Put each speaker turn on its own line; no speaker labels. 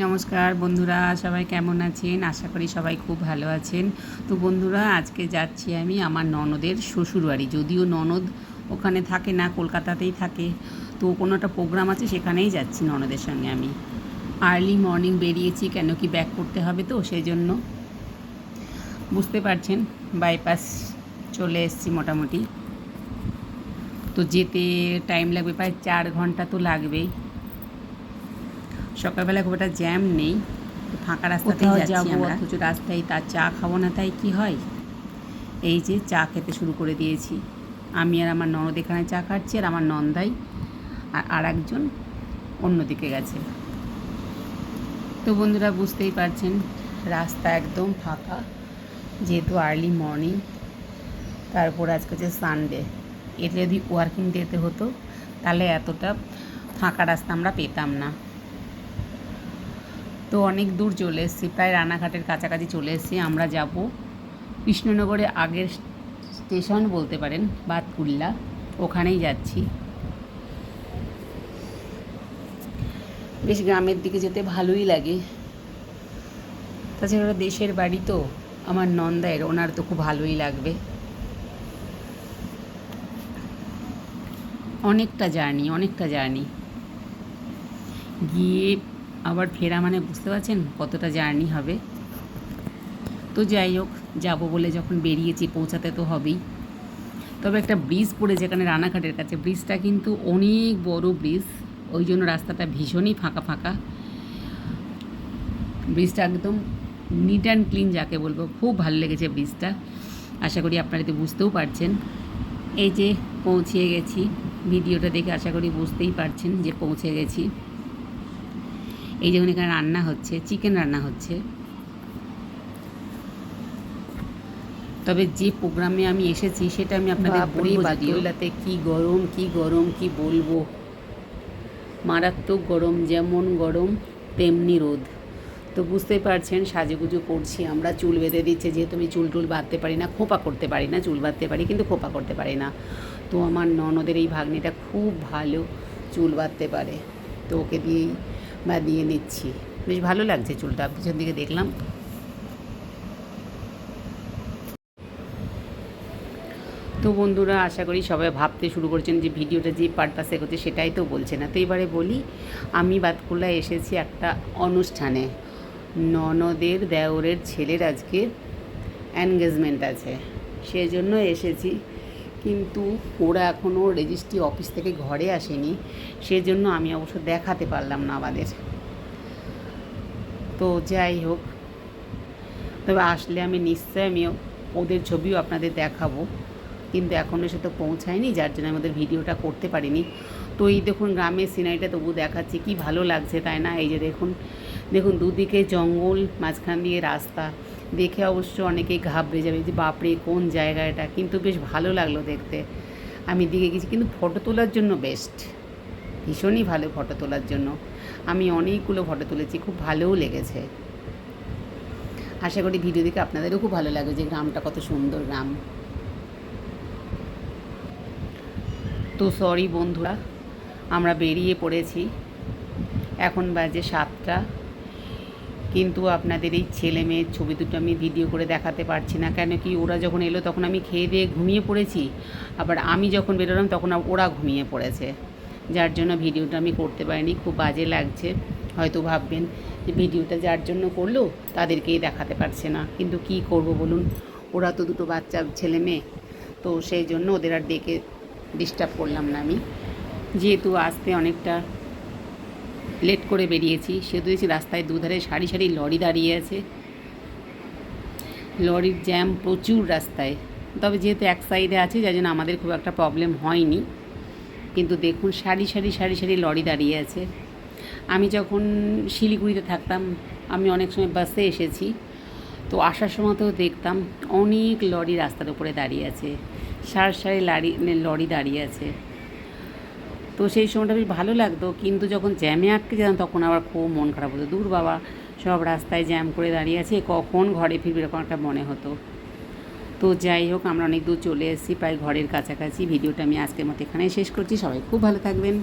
নমস্কার বন্ধুরা, সবাই কেমন আছেন? আশা করি সবাই খুব ভালো আছেন। তো বন্ধুরা, আজকে যাচ্ছি আমি আমার ননদের শ্বশুরবাড়ি। যদিও ননদ ওখানে থাকে না, কলকাতাতেই থাকে, তো কোনো একটা প্রোগ্রাম আছে, সেখানেই যাচ্ছি ননদের সঙ্গে আমি। আর্লি মর্নিং বেরিয়েছি, কেন কি ব্যাক করতে হবে তো সেই জন্য বুঝতে পারছেন বাইপাস চলে এসেছি মোটামুটি। তো যেতে টাইম লাগবে, প্রায় চার ঘণ্টা তো লাগবেই। সকালবেলা খুব একটা জ্যাম নেই। ফাঁকা রাস্তাতেই যাচ্ছি আমরা। অথচ রাস্তায় তার চা খাব না তাই কি হয়? এই যে চা খেতে শুরু করে দিয়েছি। আমি আর আমার ননদ এখানে চা খাচ্ছি আর আমার নন্দাই আর আর একজন অন্যদিকে গেছে। তো বন্ধুরা বুঝতেই পারছেন রাস্তা একদম ফাঁকা। যেহেতু আর্লি মর্নিং তারপর আজকে হচ্ছে সানডে এটা যদি ওয়ার্কিং ডেতে হতো তাহলে এতটা ফাঁকা রাস্তা আমরা পেতাম না। তো অনেক দূর চলে এসেছি, প্রায় রানাঘাটের কাছাকাছি চলে এসেছি। আমরা যাব কৃষ্ণনগরে আগের স্টেশন বলতে পারেন, বাতকুল্লা। ওখানেই যাচ্ছি। বেশ গ্রামের দিকে যেতে ভালোই লাগে। তাছাড়া দেশের বাড়ি তো, আমার নন্দায়ের ওনার তো খুব ভালোই লাগবে। অনেকটা জার্নি অনেকটা জার্নি। গিয়ে আবার ফেরা মানে বুঝতে পারছেন কতটা জার্নি হবে? তো যাই হোক, যাব বলে যখন বেরিয়েছি, পৌঁছাতে তো হবেই। তবে একটা ব্রিজ পড়েছে এখানে রানাঘাটের কাছে, ব্রিজটা কিন্তু অনেক বড় ব্রিজ। ওই জন্য রাস্তাটা ভীষণই ফাঁকা ফাঁকা। ব্রিজটা একদম নিট অ্যান্ড ক্লিন যাকে বলব। খুব ভালো লেগেছে ব্রিজটা। আশা করি আপনারা তো বুঝতেও পারছেন। এই যে পৌঁছে গেছি, ভিডিওটা দেখে আশা করি বুঝতেই পারছেন যে পৌঁছে গেছি। এই যেমন এখানে রান্না হচ্ছে চিকেন রান্না হচ্ছে। তবে যে প্রোগ্রামে আমি এসেছি সেটা আমি আপনাদের
বাদুড়।
বাদিওলাতে কি গরম কি গরম কি বলব? মারাত্মক গরম যেমন গরম তেমনি রোদ। তো বুঝতেই পারছেন সাজুগুজু করছি আমরা চুল বেঁধে দিচ্ছে যেহেতু আমি চুল টুল বাঁধতে পারি না খোপা করতে পারি না চুল বাঁধতে পারি কিন্তু খোপা করতে পারি না। তো আমার ননদের এই ভাগ্নিটা খুব ভালো চুল বাঁধতে পারে। তো ওকে দিয়েই বাঁধিয়ে নিচ্ছি বেশ ভালো লাগছে চুলটা, পিছন দিকে দেখলাম। তো বন্ধুরা, আশা করি সবাই ভাবতে শুরু করছেন যে ভিডিওটা যে পারপাসে করছে সেটাই তো বলছে না। তো এবারে বলি, আমি বাতকুল্লা এসেছি একটা অনুষ্ঠানে। ননদের, দেওরের ছেলের আজকে এনগেজমেন্ট আছে। সেই জন্য এসেছি। কিন্তু ওরা এখনও রেজিস্ট্রি অফিস থেকে ঘরে আসেনি। সেজন্য আমি অবশ্য দেখাতে পারলাম না আমাদের। তো যাই হোক, তবে আসলে আমি নিশ্চয় আমি ওদের ছবিও আপনাদের দেখাবো। কিন্তু এখনও সে তো পৌঁছায়নি, যার জন্য আমাদের ভিডিওটা করতে পারিনি। তো এই দেখুন, গ্রামের সিনারিটা তবু দেখাচ্ছি, কি ভালো লাগছে তাই না? এই যে দেখুন দেখুন দুদিকে জঙ্গল, মাঝখান দিয়ে রাস্তা। দেখে অবশ্য অনেকেই ঘাবড়ে যাবে যে, বাপরে, কোন জায়গা এটা কিন্তু বেশ ভালো লাগল দেখতে। আমি দিকে গেছি, কিন্তু ফটো তোলার জন্য বেস্ট। ভীষণই ভালো ফটো তোলার জন্য। আমি অনেকগুলো ফটো তুলেছি, খুব ভালোও লেগেছে। আশা করি ভিডিও দেখে আপনাদেরও খুব ভালো লাগবে যে, গ্রামটা কত সুন্দর গ্রাম। তো সরি বন্ধুরা, আমরা বেরিয়ে পড়েছি। এখন বাজে সাতটা। কিন্তু আপনাদের এই ছেলে মেয়ের ছবি দুটো আমি ভিডিও করে দেখাতে পারছি না। কেন কি ওরা যখন এলো তখন আমি খেয়ে দিয়ে ঘুমিয়ে পড়েছি। আবার আমি যখন বেরোলাম তখন ওরা ঘুমিয়ে পড়েছে। যার জন্য ভিডিওটা আমি করতে পারিনি, খুব বাজে লাগছে। হয়তো ভাববেন যে ভিডিওটা যার জন্য করল তাদেরকেই দেখাতে পারছে না। কিন্তু কি করব বলুন? ওরা তো দুটো বাচ্চা, ছেলে মেয়ে। তো সেই জন্য ওদের আর ডেকে ডিস্টার্ব করলাম না আমি। যেহেতু আসতে অনেকটা লেট করে বেরিয়েছি। সেহেতু দেখছি রাস্তায় দুধারে সারি সারি লরি দাঁড়িয়ে আছে। লরির জ্যাম প্রচুর রাস্তায়। তবে যেহেতু এক সাইডে আছে, যার জন্য আমাদের খুব একটা প্রবলেম হয়নি। কিন্তু দেখুন, সারি সারি সারি সারি লরি দাঁড়িয়ে আছে। আমি যখন শিলিগুড়িতে থাকতাম, আমি অনেক সময় বাসে এসেছি। তো আসার সময়তেও দেখতাম অনেক লরি রাস্তার উপরে দাঁড়িয়ে আছে। সারি সারি লারি, লরি দাঁড়িয়ে আছে। তো সেই সময়টা বেশ ভালো লাগতো। কিন্তু যখন জ্যামে আটকে যেতাম, তখন আবার খুব মন খারাপ হতো। দূর বাবা, সব রাস্তায় জ্যাম করে দাঁড়িয়ে আছে। কখন ঘরে ফিরবে এরকম একটা মনে হতো। তো যাই হোক, আমরা অনেক দূর চলে এসেছি, প্রায় ঘরের কাছাকাছি। ভিডিওটা আমি আজকের মতো এখানেই শেষ করছি। সবাই খুব ভালো থাকবেন।